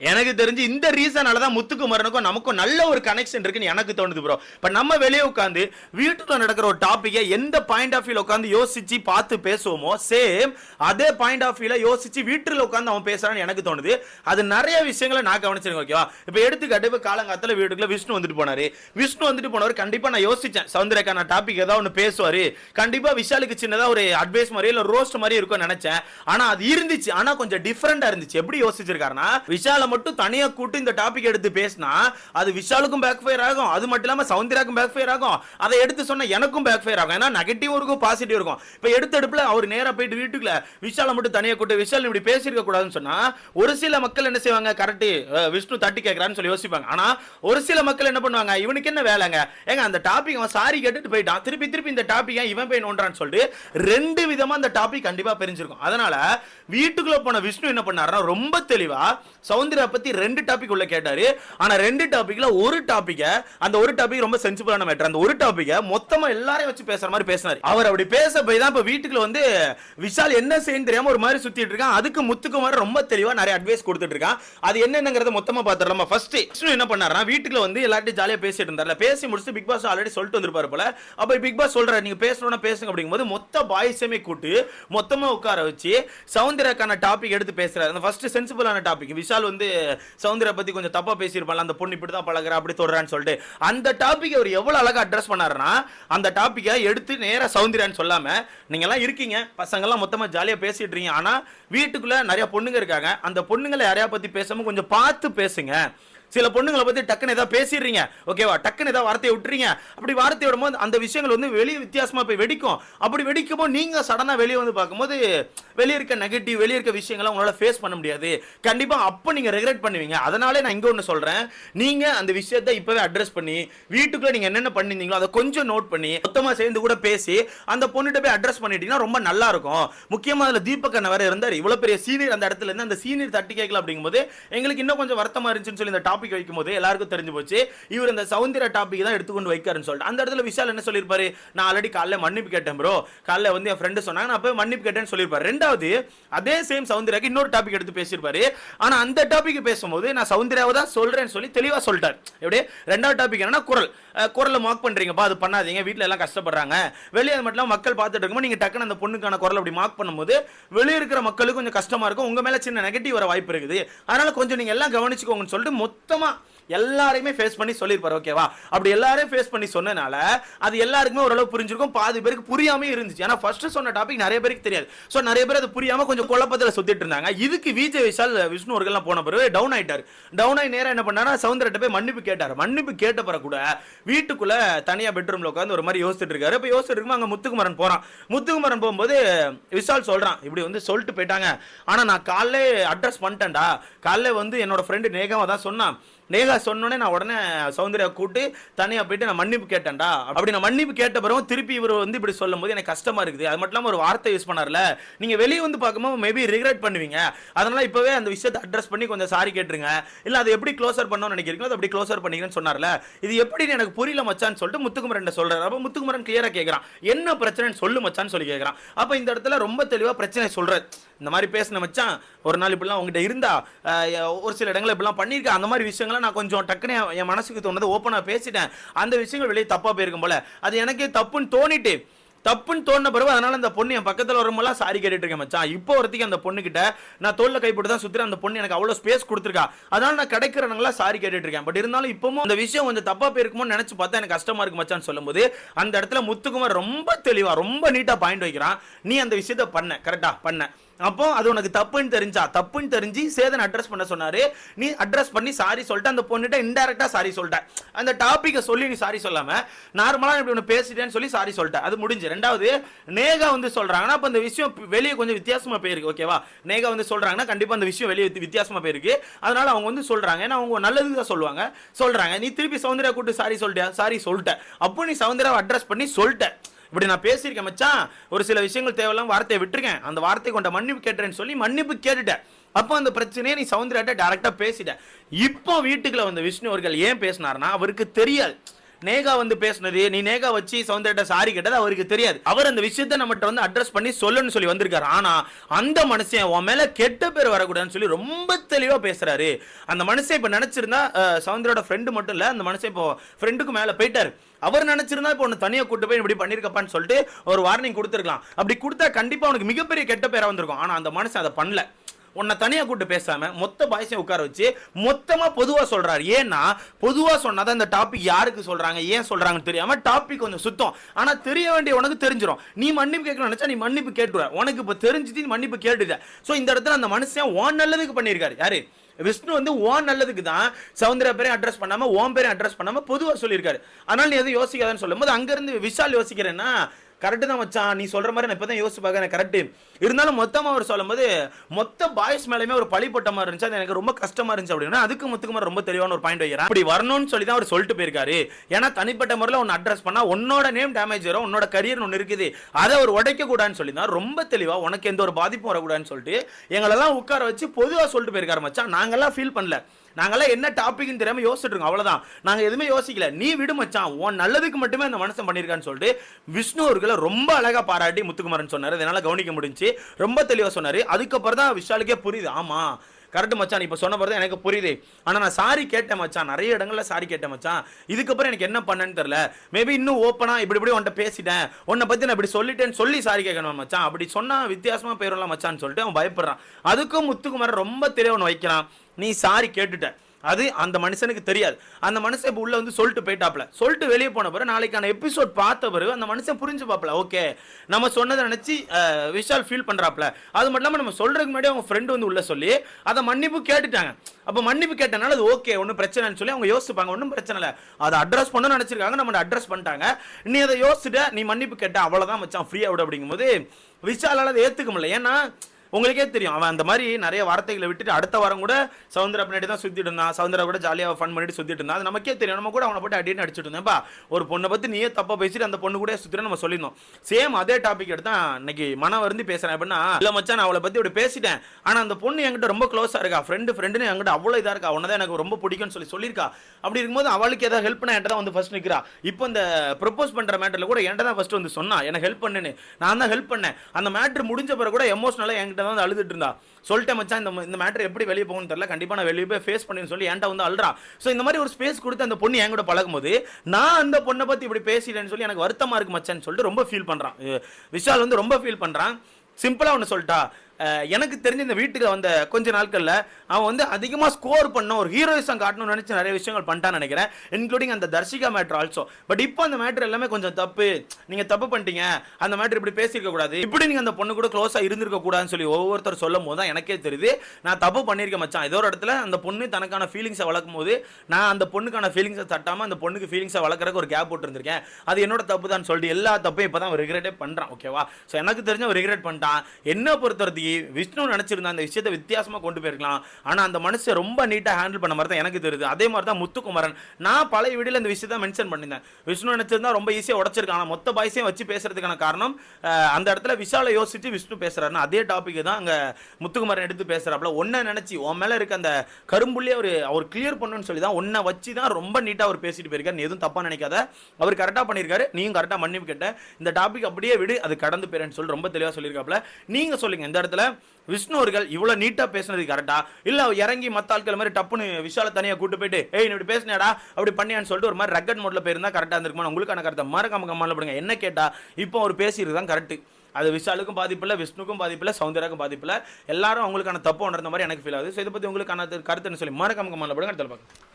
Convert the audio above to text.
எனக்கு தெரிஞ்சு இந்த ரீசனால தான் முத்துக்குமரனுக்கும் நமக்கும் நல்ல ஒரு கனெக்ஷன் இருக்குன்னு எனக்கு தோணுது ப்ரோ இப்போ நம்ம வெளியே உட்காந்து வீட்டுக்குள்ள நடக்கிற ஒரு டாப்பிக்கை எந்த பாயிண்ட் ஆஃப் வியூல உட்காந்து யோசிச்சு பார்த்து பேசுவோமோ சேம் அதே பாயிண்ட் ஆஃப் வியூல யோசிச்சு வீட்டில் உட்காந்து அவன் பேசுறான்னு எனக்கு தோணுது. அது நிறைய விஷயங்களை நான் கவனிச்சிருக்கேன் ஓகேவா இப்போ எடுத்துக்காட்டு இப்போ காலங்காலத்தில் வீட்டுக்குள்ள விஷ்ணு வந்துட்டு போனாரு. விஷ்ணு வந்துட்டு போனவர் கண்டிப்பா நான் யோசிச்சேன். சௌந்தரக்கான டாபிக் ஏதாவது ஒன்று பேசுவார். கண்டிப்பா விஷாலுக்கு சின்னதாக ஒரு அட்வைஸ் மாதிரி இல்லை ரோஸ்ட் மாதிரி இருக்கும்னு நினைச்சேன். ஆனால் அது இருந்துச்சு. ஆனால் கொஞ்சம் டிஃப்ரெண்டாக இருந்துச்சு. எப்படி யோசிச்சிருக்காருன்னா விஷால மட்டும் தனியாக கூட்டு இந்த டாபிக் எடுத்து பேசினா அது விஷாலுக்கும் பேக் ஃபயர் ஆகும். அது மட்டும் இல்லாம சௌந்தர்யாக்கும் பேக் ஃபயர் ஆகும். அதை எடுத்து சொன்னா எனக்கும் பேக் ஃபயர் ஆகும். ஏன்னா நெகட்டிவ் இருக்கும் பாசிட்டிவ் இருக்கும். இப்போ எடுத்த எடுப்பில் அவர் நேராக போயிட்டு வீட்டுக்குள்ள விஷாலை மட்டும் தனியாக கூட்டு விஷால் இப்படி பேசியிருக்க கூடாதுன்னு சொன்னால் ஒரு சில மக்கள் என்ன செய்வாங்க? கரெக்டு விஷ்ணு தட்டி கேட்குறான்னு சொல்லி யோசிப்பாங்க. ஆனா ஒரு சில மக்கள் என்ன பண்ணுவாங்க? இவனுக்கு என்ன வேலைங்க? ஏங்க அந்த டாபிக் அவன் சாரி கேட்டுட்டு போயிட்டான். திருப்பி திருப்பி இந்த டாபிக் இவன் போய் நோண்டான்னு சொல்லிட்டு ரெண்டு விதமா அந்த டாபிக் கண்டிப்பா பிரிஞ்சிருக்கும். அதனால வீட்டுக்குள்ள போன விஷ்ணு என்ன பண்ணாருன்னா ரொம்ப தெளிவா சௌந்தர்யா பத்தி ரெண்டு டாபிக் உள்ள கேட்டாரு. ஆனா ரெண்டு டாபிக்ல ஒரு டாபிக்க அந்த ஒரு டாபிக் ரொம்ப சென்சிபிளான மேட்டர் அந்த ஒரு டாபிக்க மொத்தமா எல்லாரையும் வச்சு பேசுற மாதிரி பேசினாரு. அவர் அப்படி பேச போய் தான் இப்ப வீட்டுக்குள்ள வந்து விஷால் என்ன செய்யணும் தெரியாம ஒரு மாதிரி சுத்திட்டு இருக்கான். அதுக்கு முத்துக்குமார் ரொம்ப தெளிவா நிறைய அட்வைஸ் கொடுத்துட்டு இருக்கான். அது என்னங்கிறத மொத்தமா பாத்துடலாம் ஃபர்ஸ்ட் விஷ்ணு என்ன பண்ணாருன்னா வீட்டுக்குள்ள வந்து எல்லார்ட்டையும் ஜாலியா பேசிட்டு இருந்தார்ல. பேசி முடிச்சு பிக் பாஸ் ஆல்ரெடி சொல்லிட்டு வந்திருப்பாரு போல. அப்ப பிக் பாஸ் சொல்றாரு நீங்க பேசணும்னா பேசுங்க. அப்படிங்கும்போது மொத்த பாய்ஸுமே கூட்டு மொத்தமா உட்கார வச்சு சவுந்தரக்கான டாபிக் எடுத்து பேசுறாரு. அந்த ஃபர்ஸ்ட் சென்சிபிளான டாபிக் விஷால் வந்து சௌந்தர்யா பத்தி கொஞ்சம் தப்பா பேசியிருப்பாள் அந்த பொண்ணு இப்படி தான் பழகுறா அப்படி தொடரான்னு சொல்லிட்டு அந்த டாபிக் அவர் எவ்வளவு அழகா அட்ரஸ் பண்ணாருன்னா அந்த டாப்பிக்கை எடுத்து நேரா சௌந்தர்யான்னு சொல்லாம நீங்க எல்லாம் இருக்கீங்க பசங்க எல்லாம் மொத்தமா ஜாலியா பேசிட்டு இருக்கீங்க. ஆனா வீட்டுக்குள்ள நிறைய பொண்ணுங்க இருக்காங்க. அந்த பொண்ணுங்களை யாரையா பத்தி பேசாம கொஞ்சம் பார்த்து பேசுங்க. சில பொண்ணுங்களை பத்தி டக்குன்னு ஏதாவது பேசிடுறீங்க ஓகேவா டக்குன்னு ஏதாவது வார்த்தையை விட்டுறீங்க. அப்படி வார்த்தை விடும்போது அந்த விஷயங்கள் வந்து வெளியே வித்தியாசமா போய் வெடிக்கும். அப்படி வெடிக்கும் போது நீங்க சடனா வெளியே வந்து பார்க்கும்போது வெளியே இருக்க நெகட்டிவ் வெளியே இருக்க விஷயங்களை உங்களால ஃபேஸ் பண்ண முடியாது. கண்டிப்பா அப்போ நீங்க ரெகுலேட் பண்ணுவீங்க. அதனாலே நான் இங்க ஒன்று சொல்றேன். நீங்க அந்த விஷயத்தை இப்பவே அட்ரஸ் பண்ணி வீட்டுக்குள்ள நீங்க என்னென்ன பண்ணிருந்தீங்களோ அதை கொஞ்சம் நோட் பண்ணி மொத்தமா சேர்ந்து கூட பேசி அந்த பொண்ணுகிட்ட போய் அட்ரஸ் பண்ணிட்டீங்கன்னா ரொம்ப நல்லா இருக்கும். முக்கியமா அதுல தீபக் அண்ணன் வேற இருந்தார். இவ்வளவு பெரிய சீனியர் அந்த இடத்துல இருந்து அந்த சீனியர் தட்டி கேட்கல அப்படிங்கும்போது எங்களுக்கு இன்னும் கொஞ்சம் வருத்தமா இருந்துச்சுன்னு சொல்லி இந்த டாபிக் டாபிக் வைக்கும்போது எல்லாருக்கும் தெரிஞ்சு போச்சு. இவர் இந்த சவுந்தர டாபிக் தான் எடுத்துக்கொண்டு வைக்காருன்னு சொல்லிட்டு. அந்த இடத்துல விஷால் என்ன சொல்லியிருப்பாரு? நான் ஆல்ரெடி காலைல மன்னிப்பு கேட்டேன் ப்ரோ காலைல வந்து என் ஃப்ரெண்டு சொன்னாங்க நான் போய் மன்னிப்பு கேட்டேன்னு சொல்லியிருப்பாரு. ரெண்டாவது அதே சேம் சவுந்தராக்கு இன்னொரு டாபிக் எடுத்து பேசியிருப்பாரு. ஆனால் அந்த டாபிக் பேசும்போது நான் சவுந்தராவை தான் சொல்கிறேன்னு சொல்லி தெளிவாக சொல்லிட்டார். எப்படி? ரெண்டாவது டாபிக் என்னன்னா குரல். குரலை மார்க் பண்ணுறீங்கப்பா அது பண்ணாதீங்க. வீட்டில் எல்லாம் கஷ்டப்படுறாங்க. வெளியே அது மட்டும் மக்கள் பார்த்துட்டு இருக்கும்போது நீங்கள் டக்குன்னு அந்த பொண்ணுக்கான குரல் அப்படி மார்க் பண்ணும்போது வெளியே இருக்கிற மக்களுக்கு கொஞ்சம் கஷ்டமாக இருக்கும். உங்கள் மேலே சின்ன நெகட்டிவ் வர வாய்ப்பு இருக்குது. அதனால் கொஞ்சம் நீங்கள் எல்லாம் கவனிச்சுக்கோங்கன்னு சொல்லிட்டு மொத்த மொத்தமா எல்லாரையுமே ஃபேஸ் பண்ணி சொல்லியிருப்பார் ஓகேவா அப்படி எல்லாரையும் ஃபேஸ் பண்ணி சொன்னனால அது எல்லாருக்குமே ஓரளவு புரிஞ்சிருக்கும். பாதி பேருக்கு புரியாமே இருந்துச்சு. ஏன்னா ஃபர்ஸ்ட் சொன்ன டாபிக் நிறைய பேருக்கு தெரியாது. ஸோ நிறைய பேர் அது புரியாம கொஞ்சம் குழப்பத்தில் சுத்திட்டு இருந்தாங்க. இதுக்கு விஜய் விஷால் விஷ்ணு அவர்கள்லாம் போன பிறகு டவுன் ஆயிட்டாரு. டவுன் ஆகி நேரம் என்ன பண்ணாரா சவுந்தரட்ட போய் மன்னிப்பு கேட்டார். மன்னிப்பு கேட்ட பிறகு கூட வீட்டுக்குள்ள தனியா பெட்ரூம்ல உட்காந்து ஒரு மாதிரி யோசிச்சுட்டு இருக்காரு. இப்போ யோசிச்சுட்டு இருக்கும்போது அங்கே முத்துக்குமரன் போறான். முத்துக்குமரன் போகும்போது விஷால் சொல்றான். இப்படி வந்து சொல்லிட்டு போயிட்டாங்க. ஆனா நான் காலைல அட்ரஸ் பண்ணிட்டேன்டா. காலைல வந்து என்னோட ஃப்ரெண்டு நேகாவை தான் சொன்னான். நேகா சொன்னோடனே நான் உடனே சௌந்தர்யா கூட்டு தனியாக போயிட்டு நான் மன்னிப்பு கேட்டேன்டா. அப்படி நான் மன்னிப்பு கேட்ட பிறகு திருப்பி இவர் வந்து இப்படி சொல்லும் போது எனக்கு கஷ்டமா இருக்குது. அது மட்டும் இல்லாமல் ஒரு வார்த்தை யூஸ் பண்ணார்ல. நீங்கள் வெளியே வந்து பார்க்கும்போது மேபி ரிக்ரெட் பண்ணுவீங்க. அதனால இப்போவே அந்த விஷயத்தை அட்ரஸ் பண்ணி கொஞ்சம் சாரி கேட்டுருங்க. இல்லை அதை எப்படி க்ளோசர் பண்ணணும்னு நினைக்கிறீங்களோ அதை அப்படி க்ளோசர் பண்ணிக்கிறேன்னு சொன்னார்ல. இது எப்படின்னு எனக்கு புரியல மச்சான்னு சொல்லிட்டு முத்துக்குமரன் சொல்கிறார் அப்போ முத்துக்குமரன் கிளியராக கேட்குறான் என்ன பிரச்சனைன்னு சொல்லு மச்சான்னு சொல்லி கேட்குறான் அப்போ இந்த இடத்துல ரொம்ப தெளிவாக பிரச்சனை சொல்கிறார் இந்த மாதிரி பேசின மச்சான் ஒரு நாள் இப்படிலாம் உங்ககிட்ட இருந்தா ஒரு சில இடங்களில் இப்படிலாம் பண்ணியிருக்கேன் அந்த மாதிரி விஷயங்கள் நான் கொஞ்சம் டக்குனு என் மனசுக்கு தோணுது ஓப்பனாக பேசிட்டேன். அந்த விஷயங்கள் வெளியே தப்பாக போயிருக்கும் போல. அது எனக்கே தப்புன்னு தோணிட்டு தப்புன்னு தோணுன பிறகு அதனால அந்த பொண்ணு என் பக்கத்தில் வரும்போதெல்லாம் சாரி கேட்டுட்டு இருக்கேன் மச்சான். இப்போ வரத்துக்கு அந்த பொண்ணுகிட்ட நான் தோல்ல கைப்பட்டு தான் சுத்துறேன். அந்த பொண்ணு எனக்கு அவ்வளோ ஸ்பேஸ் கொடுத்துருக்கா. அதனால நான் கிடைக்கிறவங்களாம் சாரி கேட்டுட்டு இருக்கேன். பட் இருந்தாலும் இப்பவும் அந்த விஷயம் கொஞ்சம் தப்பா போயிருக்குமோ நினைச்சு பார்த்தா எனக்கு கஷ்டமா இருக்கு மச்சான்னு சொல்லும்போது அந்த இடத்துல முத்துக்குமார் ரொம்ப தெளிவா ரொம்ப நீட்டாக பாயிண்ட் வைக்கிறான். நீ அந்த விஷயத்த பண்ண கரெக்டாக பண்ண. அப்போ அது உனக்கு தப்புன்னு தெரிஞ்சா தப்புன்னு தெரிஞ்சு சேதன் அட்ரஸ் பண்ண சொன்னாரு. நீ அட்ரஸ் பண்ணி சாரி சொல்லிட்டு. அந்த பொண்ணுகிட்ட இன்டெரக்டா சாரி சொல்லிட்ட. அந்த டாபிக்கை சொல்லி நீ சாரி சொல்லாம நார்மலா இப்படி ஒன்று பேசிட்டேன்னு சொல்லி சாரி சொல்லிட்ட. அது முடிஞ்சு. ரெண்டாவது நேகா வந்து சொல்றாங்கன்னா அப்ப அந்த விஷயம் வெளியே கொஞ்சம் வித்தியாசமா போயிருக்கு ஓகேவா நேகா வந்து சொல்றாங்கன்னா கண்டிப்பா அந்த விஷயம் வெளியே வித்தியாசமா போயிருக்கு. அதனால அவங்க வந்து சொல்றாங்க. ஏன்னா அவங்க நல்லதுக்கு தான் சொல்லுவாங்க. சொல்றாங்க. நீ திருப்பி சவுந்தரா கூட்டு சாரி சொல்லிட்டியா? சாரி சொல்லிட்ட. அப்போ நீ சௌந்தர்யாவை அட்ரஸ் பண்ணி சொல்லிட்ட. இப்படி நான் பேசியிருக்கேன் மச்சான். ஒரு சில விஷயங்கள் தேவையில்லாம வார்த்தையை விட்டுருக்கேன். அந்த வார்த்தை கொண்ட மன்னிப்பு கேட்டுறேன்னு சொல்லி மன்னிப்பு கேட்டுட்டேன். அப்போ அந்த பிரச்சனையை நீ சவுந்தர்யாட்ட டேரக்டா பேசிட்ட. இப்போ வீட்டுக்குள்ள வந்த விஷ்ணு அவர்கள் ஏன் பேசினார்னா அவருக்கு தெரியாது. நேகா வந்து பேசினது நீ நேகா வச்சு சௌந்தர்யிட்ட சாரி கேட்டது அவருக்கு தெரியாது. அவர் அந்த விஷயத்தை நம்மகிட்ட வந்து அட்ரஸ் பண்ணி சொல்லுன்னு சொல்லி வந்திருக்காரு. ஆனா அந்த மனுஷன் உன் மேல கெட்ட பேர் வரக்கூடாதுன்னு சொல்லி ரொம்ப தெளிவா பேசுறாரு. அந்த மனுஷன் இப்ப நினைச்சிருந்தா அஹ், ஃப்ரெண்டு மட்டும் இல்ல அந்த மனுஷன் இப்போ ஃப்ரெண்டுக்கு மேல போயிட்டாரு. அவர் நினைச்சிருந்தா இப்போ ஒன்று தனியாக கூட்டு போய் இப்படி பண்ணியிருக்கப்பான்னு சொல்லிட்டு ஒரு வார்னிங் கொடுத்துருக்கலாம். அப்படி கொடுத்தா கண்டிப்பா அவனுக்கு மிகப்பெரிய கெட்ட பேராக வந்திருக்கும். ஆனால் அந்த மனுஷன் அதை பண்ணல. உன்னை தனியாக கூட்டு பேசாம மொத்த பாய்ஸையும் உட்கார வச்சு மொத்தமாக பொதுவாக சொல்கிறாரு ஏன்னா சொன்னால் தான் இந்த டாபிக் யாருக்கு சொல்கிறாங்க ஏன் சொல்கிறாங்கன்னு தெரியாமல் டாபிக் கொஞ்சம் சுத்தம். ஆனால் தெரிய வேண்டிய உனக்கு தெரிஞ்சிடும் நீ மன்னிப்பு கேட்கணும் நினைச்சா நீ மன்னிப்பு கேட்டுவ உனக்கு இப்போ தெரிஞ்சுட்டு நீ மன்னிப்பு கேட்டுட்ட. ஸோ இந்த இடத்துல அந்த மனுஷன் ஓன் நல்லதுக்கு பண்ணியிருக்காரு. யாரு? விஷ்ணு வந்து ஓன் நல்லதுக்கு தான் சவுந்தர பேரையும் அட்ரஸ் பண்ணாமல் ஓம் பேரையும் அட்ரஸ் பண்ணாமல் பொதுவாக சொல்லியிருக்காரு. அதனால் நீ எதுவும் யோசிக்காதன்னு சொல்லும்போது அங்கேருந்து விஷால் யோசிக்கிறேன்னா கரெக்டு தான் மச்சான். நீ சொல்கிற மாதிரி நான் இப்போ தான் யோசிச்சு பார்க்குறேன். கரெக்டு. இருந்தாலும் மொத்தமாக அவர் சொல்லும்போது மொத்த பாய்ஸ் மேலேயுமே ஒரு பழி போட்ட மாதிரி இருந்துச்சு. அது எனக்கு ரொம்ப கஷ்டமாக இருந்துச்சு அப்படின்னா அதுக்கு முத்துக்குமார் ரொம்ப தெளிவான ஒரு பாயிண்ட் வைக்கிறேன் அப்படி வரணும்னு சொல்லி தான் அவர் சொல்லிட்டு போயிருக்காரு. ஏன்னா தனிப்பட்ட முறையில் ஒன்று அட்ரஸ் பண்ணால் உன்னோட நேம் டேமேஜ் வரும் உன்னோட கரியர் ஒன்று இருக்குது. அதை அவர் உடைக்கக்கூடாதுன்னு சொல்லி தான் ரொம்ப தெளிவாக உனக்கு எந்த ஒரு பாதிப்பும் வரக்கூடாதுன்னு சொல்லிட்டு எங்களெல்லாம் உட்கார வச்சு பொதுவாக சொல்லிட்டு போயிருக்காரு மச்சான். நாங்கள்லாம் ஃபீல் பண்ணல. நாங்கெல்லாம் என்ன டாபிக்னு தெரியாம யோசிச்சுட்டு இருக்கோம் அவ்வளவுதான். நாங்க எதுவுமே யோசிக்கல. நீ விடு மச்சான். உன் நல்லதுக்கு மட்டுமே அந்த மனுஷன் பண்ணியிருக்கான்னு சொல்லிட்டு விஷ்ணு அவர்களை ரொம்ப அழகா பாராட்டி முத்துக்குமாரன் சொன்னாரு. அதனால கவனிக்க முடிஞ்சு ரொம்ப தெளிவா சொன்னாரு. அதுக்கப்புறம் தான் விஷாலுக்கே புரியுது. ஆமா. கரெக்ட் மச்சான். இப்போ சொன்ன பிறகு எனக்கு புரியுது. ஆனால் நான் சாரி கேட்டேன் மச்சான். நிறைய இடங்களில் சாரி கேட்டேன் மச்சான். இதுக்கப்புறம் எனக்கு என்ன பண்ணேன்னு தெரில மேபி இன்னும் ஓப்பனாக இப்படி இப்படி உன்ட்ட பேசிட்டேன். உன்னை பற்றி நான் இப்படி சொல்லிட்டேன்னு சொல்லி சாரி கேட்கணும் மச்சான்? அப்படி சொன்னால் வித்தியாசமாக போயிடலாம் மச்சான்னு சொல்லிட்டு அவன் பயப்படுறான். அதுக்கும் முத்துக்குமாரன் ரொம்ப தெளிவன் ஒன்று வைக்கிறான். நீ சாரி கேட்டுட்ட. அது அந்த மனுஷனுக்கு தெரியாது. அந்த மனுஷன் இப்போ உள்ளே வந்து சொல்லிட்டு போயிட்டாப்ல சொல்லிட்டு வெளியே போன பிறகு நாளைக்கான எபிசோட் பார்த்த பிறகு அந்த மனுஷன் புரிஞ்சு பார்ப்பல ஓகே நம்ம சொன்னதை நினச்சி விஷால் ஃபீல் பண்ணுறாப்ல அது மட்டும் இல்லாமல் நம்ம சொல்கிறதுக்கு முன்னாடி அவங்க ஃப்ரெண்டு வந்து உள்ளே சொல்லி அதை மன்னிப்பு கேட்டுட்டாங்க. அப்போ மன்னிப்பு கேட்டனால அது ஓகே ஒன்றும் பிரச்சனைன்னு சொல்லி அவங்க யோசிப்பாங்க. ஒன்றும் பிரச்சனை இல்லை. அதை அட்ரஸ் பண்ணணும்னு நினச்சிருக்காங்க. நம்ம அட்ரஸ் பண்ணிட்டாங்க. நீ அதை யோசிச்சுட்ட நீ மன்னிப்பு கேட்ட அவ்வளோதான் மச்சான் ஃப்ரீயாக விட அப்படிங்கும்போது விஷாலால் அதை ஏற்றுக்க முடியல. ஏன்னா உங்களுக்கே தெரியும். அவன் அந்த மாதிரி நிறைய வார்த்தைகளை விட்டுட்டு அடுத்த வாரம் கூட சவுந்தர பின்னாடி தான் சுத்திட்டு இருந்தான். சவுந்தர கூட ஜாலியாக ஃபன் பண்ணிட்டு சுத்திட்டு இருந்தான். அது நமக்கே தெரியும். நம்ம கூட அவனை போட்டு அடின்னு அடிச்சுட்டு இருந்தேன்ப்பா ஒரு பொண்ணை பற்றி நீயே தப்பா பேசிட்டு அந்த பொண்ணு கூட சுத்திட்டு நம்ம சொல்லியிருந்தோம். சேம் அதே டாபிக் எடுத்தா இன்னைக்கு மனம் வருந்தி பேசுறேன் அப்படின்னா இல்லை மச்சான் நான் அவளை பத்தி இப்படி பேசிட்டேன். ஆனா அந்த பொண்ணு என்கிட்ட ரொம்ப க்ளோஸா இருக்கா? ஃப்ரெண்டு ஃப்ரெண்டுன்னு என்கிட்ட அவ்வளோ இதாக இருக்கா? உன்னதான் எனக்கு ரொம்ப பிடிக்கும்னு சொல்லி சொல்லியிருக்கா? அப்படி இருக்கும்போது அவளுக்கு ஏதாவது ஹெல்ப் பண்ண என்கிட்ட தான் வந்து ஃபர்ஸ்ட் நிற்கிறா இப்போ இந்த ப்ரப்போஸ் பண்ணுற மேட்டரில் கூட என்கிட்ட தான் ஃபர்ஸ்ட் வந்து சொன்னா எனக்கு ஹெல்ப் பண்ணுன்னு. நான் தான் ஹெல்ப் பண்ணேன். அந்த மேட்ரு முடிஞ்ச பிறகு கூட எமோஷனலாக என்கிட்ட தான் வந்து அழுதுட்டு இருந்தா. சொல்லிட்டேன் மச்சான் இந்த இந்த மேட்டர் எப்படி வெளியே போகணும்னு தெரியல. கண்டிப்பாக நான் வெளியே போய் ஃபேஸ் பண்ணி சொல்லி என்கிட்ட வந்து அழுறான் ஸோ இந்த மாதிரி ஒரு ஸ்பேஸ் கொடுத்து அந்த பொண்ணு என் கூட பழகும்போது நான் அந்த பொண்ணை பற்றி இப்படி பேசிட்டேன்னு சொல்லி எனக்கு வருத்தமா இருக்கு மச்சான்னு சொல்லிட்டு ரொம்ப ஃபீல் பண்றான். விஷால் வந்து ரொம்ப ஃபீல் பண்றான். சிம்பிளாக ஒன்று சொல்லிட்டா. எனக்கு தெரிஞ்ச இந்த வீட்டுக்கு வந்த கொஞ்ச நாட்களில் அவன் வந்து அதிகமாக ஸ்கோர் பண்ண ஒரு ஹீரோயிசம் காட்டணும்னு நினச்சி நிறைய விஷயங்கள் பண்ணிட்டான்னு நினைக்கிறேன் இன்க்ளூடிங் அந்த தர்ஷிகா மேட்ரு ஆல்சோ பட் இப்போ அந்த மேட்ரு எல்லாமே கொஞ்சம் தப்பு. நீங்கள் தப்பு பண்ணிட்டீங்க. அந்த மேட்ரு இப்படி பேசியிருக்க கூடாது. இப்படி நீங்கள் அந்த பொண்ணு கூட க்ளோஸாக இருந்திருக்க கூடாதுன்னு சொல்லி ஒவ்வொருத்தர் சொல்லும் போது தான் எனக்கே தெரியுது. நான் தப்பு பண்ணியிருக்கேன் மச்சான். ஏதோ ஒரு இடத்துல அந்த பொண்ணு தனக்கான ஃபீலிங்ஸை வளர்க்கும் போது நான் அந்த பொண்ணுக்கான ஃபீலிங்ஸை தட்டாமல் அந்த பொண்ணுக்கு ஃபீலிங்ஸை வளர்க்குறக்கு ஒரு கேப் போட்டுருந்திருக்கேன் அது என்னோட தப்பு தான் சொல்லிட்டு எல்லா தப்பையும் இப்போ தான் ரிக்ரெட்டே பண்ணுறான் ஓகேவா ஸோ எனக்கு தெரிஞ்ச ஒரு ரிக்ரெட் பண்ணிட்டான். என்ன போய் விஷ்ணு நினச்சிருந்தா அந்த விஷயத்தை வித்தியாசமாக கொண்டு போயிருக்கலாம். ஆனால் அந்த மனுஷன் ரொம்ப நீட்டாக ஹேண்டில் பண்ண மாதிரி தான் எனக்கு தெரியுது. அதே மாதிரி தான் முத்துக்குமரன். நான் பழைய வீடியோவில் இந்த விஷயத்தை மென்ஷன் பண்ணியிருந்தேன். விஷ்ணு நினச்சிருந்தா ரொம்ப ஈஸியாக உடச்சிருக்கான் ஆனால் மொத்த பாய்ஸையும் வச்சு பேசுறதுக்கான காரணம் அந்த இடத்துல விஷாலை யோசிச்சு விஷ்ணு பேசுகிறாருன்னு அதே டாபிக் தான் அங்கே முத்துக்குமரன் எடுத்து பேசுகிறாப்புல ஒன்றை நினச்சி உன் மேலே இருக்க அந்த கரும்புள்ளியே அவர் அவர் கிளியர் பண்ணணும்னு சொல்லி தான் ஒன்றை வச்சு தான் ரொம்ப நீட்டாக அவர் பேசிட்டு போயிருக்காரு. நீ எதுவும் தப்பாக நினைக்காத. அவர் கரெக்டாக பண்ணியிருக்காரு. நீயும் கரெக்டாக மன்னிப்பு கேட்ட. இந்த டாபிக் அப்படியே விடு அது கடந்து போயிறேன்னு சொல்லி ரொம்ப தெளிவாக சொல்லியிருக்காப்புல. நீங்கள் சொல்லுங்க இந்த இடத்துல இடத்துல விஷ்ணுவர்கள் இவ்வளோ நீட்டா பேசுனது கரெக்டா இல்ல இறங்கி மத்த ஆட்கள் மாதிரி டப்புன்னு விஷால தனியாக கூட்டு போயிட்டு ஏய் இப்படி பேசினடா அப்படி பண்ணியான்னு சொல்லிட்டு ஒரு மாதிரி ரக்கட் மோட்ல போயிருந்தா கரெக்டா இருந்திருக்குமா உங்களுக்கான கருத்தை மறக்காம கம்மால பண்ணுங்க என்ன கேட்டா இப்போ அவர் பேசியது தான் கரெக்ட் அது விஷாலுக்கும் பாதிப்பு இல்லை விஷ்ணுக்கும் பாதிப்பில்லை சௌந்தர்யாக்கும் எல்லாரும் அவங்களுக்கான தப்பு உணர்ந்த மாதிரி எனக்கு ஃபீல் ஆகுது. ஸோ இதை பற்றி உங்களுக்கான கருத்துன்னு சொல்லி மறக்காம கம்மால பண்ணுங்க அடுத்த பார்க்கலாம்.